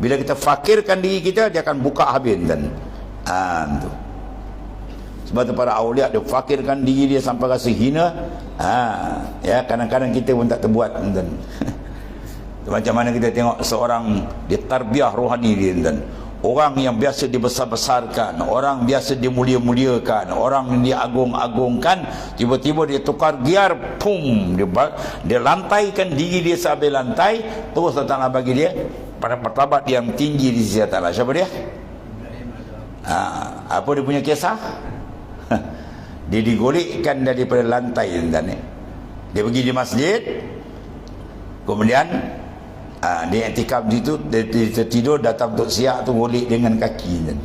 Bila kita fakirkan diri kita, dia akan buka habis tuan. Ha, tu. Sebab tu para awliya dia fakirkan diri dia sampai rasa hina. Ha, ya kadang-kadang kita pun tak terbuat tuan. Macam mana kita tengok seorang dia tarbiyah rohani dia tuan. Orang yang biasa dibesar-besarkan, orang biasa dimulia-muliakan, orang yang diagung-agungkan, tiba-tiba dia tukar gear, pum, dia, dia lantaikan diri dia sampai lantai, terus Allah bagi dia pada martabat yang tinggi di sisi Allah. Siapa dia? Ha, apa dia punya kisah? dia digolekkan daripada lantai tuan. Dia pergi di masjid, kemudian Ah, dia iktikaf di situ dia, dia tertidur datang untuk siap tu golek dengan kaki kan.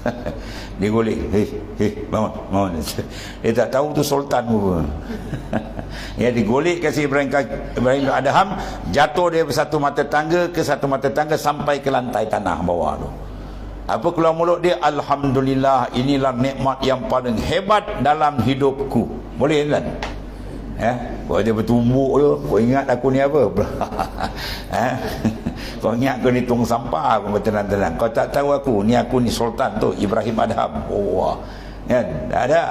dia golek hei hei bangun bangun dia tak tahu tu sultan pun ya digolek kasih Ibrahim Ibrahim Adham jatuh dia satu mata tangga ke satu mata tangga sampai ke lantai tanah bawah tu apa keluar mulut dia alhamdulillah inilah nikmat yang paling hebat dalam hidupku boleh kan Eh, kau dia bertumbuk tu, kau ingat aku ni apa? eh, kau ingat aku ni tung sampah aku bertenang-tenang. Kau tak tahu aku, ni aku ni sultan tu, Ibrahim Adham. Oh, kan? Tak ada.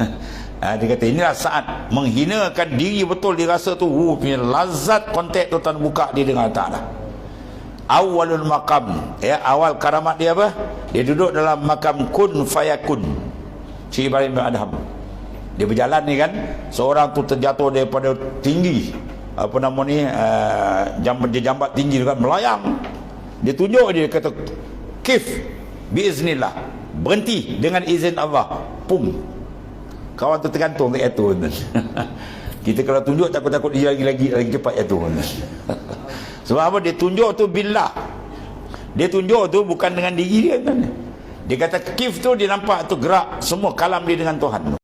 Ha, dia kata inilah saat menghinakan diri betul. Dia rasa tu uh, punya lazat kontak tu Tuhan buka. Dia dengan Allah Ta'ala awalul makam ya awal karamat dia apa? Dia duduk dalam makam kun fayakun. Si Ibrahim bin Adham. Dia berjalan ni kan seorang tu terjatuh daripada tinggi. Apa nama ni uh, jambat dia jambat tinggi kan melayang. Dia tunjuk dia kata kif biiznillah. Berhenti dengan izin Allah. Pum kawan tu tergantung tak itu kita kalau tunjuk takut-takut dia lagi-lagi lagi cepat itu sebab apa? Dia tunjuk tu billah. Dia tunjuk tu bukan dengan diri dia kan? Dia kata kif tu dia nampak tu gerak semua kalam dia dengan Tuhan